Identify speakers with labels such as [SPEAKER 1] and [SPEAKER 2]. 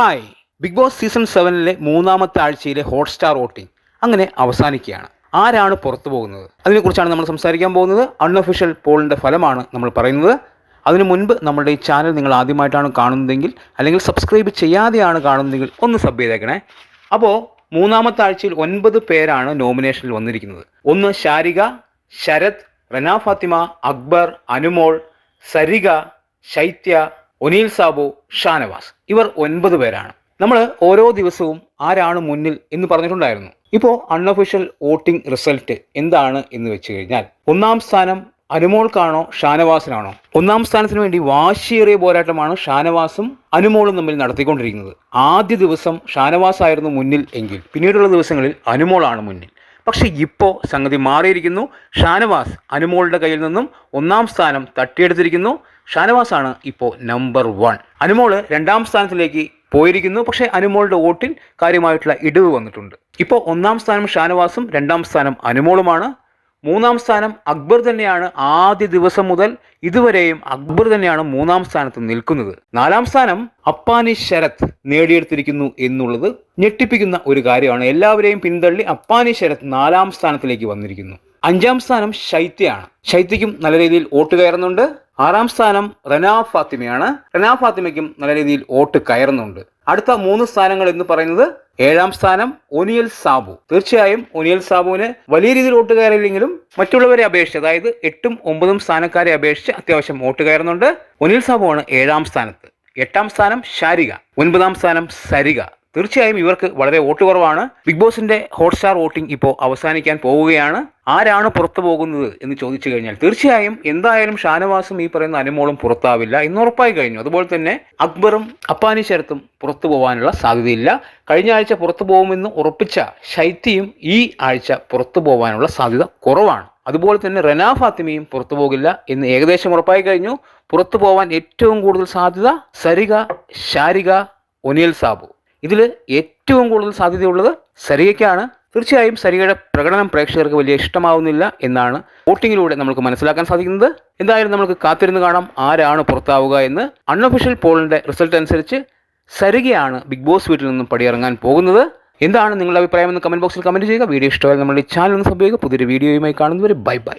[SPEAKER 1] Hi. Big Boss season സെവനിലെ മൂന്നാമത്തെ ആഴ്ചയിലെ ഹോട്ട്സ്റ്റാർ വോട്ടിംഗ് അങ്ങനെ അവസാനിക്കുകയാണ്. ആരാണ് പുറത്തു പോകുന്നത്? അതിനെക്കുറിച്ചാണ് നമ്മൾ സംസാരിക്കാൻ പോകുന്നത്. അൺഒഫീഷ്യൽ പോളിന്റെ ഫലമാണ് നമ്മൾ പറയുന്നത്. അതിനു മുൻപ് നമ്മുടെ ഈ ചാനൽ നിങ്ങൾ ആദ്യമായിട്ടാണ് കാണുന്നതെങ്കിൽ അല്ലെങ്കിൽ സബ്സ്ക്രൈബ് ചെയ്യാതെയാണ് കാണുന്നതെങ്കിൽ ഒന്ന് സബ് ചെയ്തേക്കണേ. അപ്പോൾ മൂന്നാമത്തെ ആഴ്ചയിൽ ഒൻപത് പേരാണ് നോമിനേഷനിൽ വന്നിരിക്കുന്നത്. ഒന്ന് ശാരിക ശരത് റന ഫാത്തിമ അക്ബർ അനുമോൾ സരിക ശൈത്യ ഒനീൽ സാബു ഷാനവാസ്. ഇവർ ഒൻപത് പേരാണ്. നമ്മൾ ഓരോ ദിവസവും ആരാണ് മുന്നിൽ എന്ന് പറഞ്ഞിട്ടുണ്ടായിരുന്നു. ഇപ്പോൾ അൺഒഫീഷ്യൽ വോട്ടിംഗ് റിസൾട്ട് എന്താണ് എന്ന് വെച്ച് കഴിഞ്ഞാൽ ഒന്നാം സ്ഥാനം അനുമോൾക്കാണോ ഷാനവാസിനാണോ? ഒന്നാം സ്ഥാനത്തിന് വേണ്ടി വാശിയേറിയ പോരാട്ടമാണ് ഷാനവാസും അനുമോളും തമ്മിൽ നടത്തിക്കൊണ്ടിരിക്കുന്നത്. ആദ്യ ദിവസം ഷാനവാസ് ആയിരുന്നു മുന്നിൽ എങ്കിൽ പിന്നീടുള്ള ദിവസങ്ങളിൽ അനുമോളാണ് മുന്നിൽ. പക്ഷെ ഇപ്പോൾ സംഗതി മാറിയിരിക്കുന്നു. ഷാനവാസ് അനുമോളുടെ കയ്യിൽ നിന്നും ഒന്നാം സ്ഥാനം തട്ടിയെടുത്തിരിക്കുന്നു. ഷാനവാസാണ് ഇപ്പോൾ നമ്പർ വൺ. അനുമോൾ രണ്ടാം സ്ഥാനത്തിലേക്ക് പോയിരിക്കുന്നു. പക്ഷേ അനുമോളുടെ വോട്ടിൽ കാര്യമായിട്ടുള്ള ഇടിവ് വന്നിട്ടുണ്ട്. ഇപ്പോൾ ഒന്നാം സ്ഥാനം ഷാനവാസും രണ്ടാം സ്ഥാനം അനുമോളുമാണ്. മൂന്നാം സ്ഥാനം അക്ബർ തന്നെയാണ് ആദ്യ ദിവസം മുതൽ ഇതുവരെയും അക്ബർ തന്നെയാണ് മൂന്നാം സ്ഥാനത്ത് നിൽക്കുന്നത്. നാലാം സ്ഥാനം അപ്പാനി ശരത് നേടിയെടുത്തിരിക്കുന്നു എന്നുള്ളത് ഞെട്ടിപ്പിക്കുന്ന ഒരു കാര്യമാണ്. എല്ലാവരെയും പിന്തള്ളി അപ്പാനി ശരത് നാലാം സ്ഥാനത്തിലേക്ക് വന്നിരിക്കുന്നു. അഞ്ചാം സ്ഥാനം ശൈത്യയാണ്. ശൈത്യയ്ക്കും നല്ല രീതിയിൽ വോട്ട് കയറുന്നുണ്ട്. ആറാം സ്ഥാനം റനാ ഫാത്തിമയാണ്. റനാ ഫാത്തിമയ്ക്കും നല്ല രീതിയിൽ വോട്ട് കയറുന്നുണ്ട്. അടുത്ത മൂന്ന് സ്ഥാനങ്ങൾ എന്ന് പറയുന്നത് ഏഴാം സ്ഥാനം ഒനിയൽ സാബു. തീർച്ചയായും ഒനിയൽ സാബുവിന് വലിയ രീതിയിൽ വോട്ട് കയറിയില്ലെങ്കിലും മറ്റുള്ളവരെ അപേക്ഷിച്ച് അതായത് എട്ടും ഒമ്പതും സ്ഥാനക്കാരെ അപേക്ഷിച്ച് അത്യാവശ്യം വോട്ട് കയറുന്നുണ്ട്. ഒനിയൽ സാബുവാണ് ഏഴാം സ്ഥാനത്ത്. എട്ടാം സ്ഥാനം ശാരിക ഒൻപതാം സ്ഥാനം സരിക തീർച്ചയായും ഇവർക്ക് വളരെ വോട്ട് കുറവാണ്. ബിഗ് ബോസിന്റെ ഹോട്ട്സ്റ്റാർ വോട്ടിംഗ് ഇപ്പോൾ അവസാനിക്കാൻ പോവുകയാണ്. ആരാണ് പുറത്തു പോകുന്നത് എന്ന് ചോദിച്ചു കഴിഞ്ഞാൽ തീർച്ചയായും എന്തായാലും ഷാനവാസും ഈ പറയുന്ന അനുമോളും പുറത്താവില്ല ഇന്ന് ഉറപ്പായി കഴിഞ്ഞു. അതുപോലെ തന്നെ അക്ബറും അപ്പാനി ശരത്തും പുറത്തു പോകാനുള്ള സാധ്യതയില്ല. കഴിഞ്ഞ ആഴ്ച പുറത്തു പോകുമെന്ന് ഉറപ്പിച്ച ശൈത്യയും ഈ ആഴ്ച പുറത്തു പോകാനുള്ള സാധ്യത കുറവാണ്. അതുപോലെ തന്നെ റെന ഫാത്തിമയും പുറത്തു പോകില്ല എന്ന് ഏകദേശം ഉറപ്പായി കഴിഞ്ഞു. പുറത്തു പോകാൻ ഏറ്റവും കൂടുതൽ സാധ്യത സരിക ശാരിക ഒനിയൽ സാബു. ഇതിൽ ഏറ്റവും കൂടുതൽ സാധ്യതയുള്ളത് സരികയ്ക്കാണ് തീർച്ചയായും സരികയുടെ പ്രകടനം പ്രേക്ഷകർക്ക് വലിയ ഇഷ്ടമാവുന്നില്ല എന്നാണ് വോട്ടിങ്ങിലൂടെ നമുക്ക് മനസ്സിലാക്കാൻ സാധിക്കുന്നത്. എന്തായാലും നമുക്ക് കാത്തിരുന്ന് കാണാം ആരാണ് പുറത്താവുക എന്ന്. അൺഒഫീഷ്യൽ പോളിന്റെ റിസൾട്ട് അനുസരിച്ച് സരികയാണ് ബിഗ് ബോസ് വീട്ടിൽ നിന്നും പടിയിറങ്ങാൻ പോകുന്നത്. എന്താണ് നിങ്ങളുടെ അഭിപ്രായം എന്ന് കമന്റ് ബോക്സിൽ കമന്റ് ചെയ്യുക. വീഡിയോ ഇഷ്ടമായാലും നമ്മുടെ ചാനൽ ഒന്ന് സംഭവിക്കുക പുതിയൊരു വീഡിയോയുമായി കാണുന്നവർ ബൈ ബൈ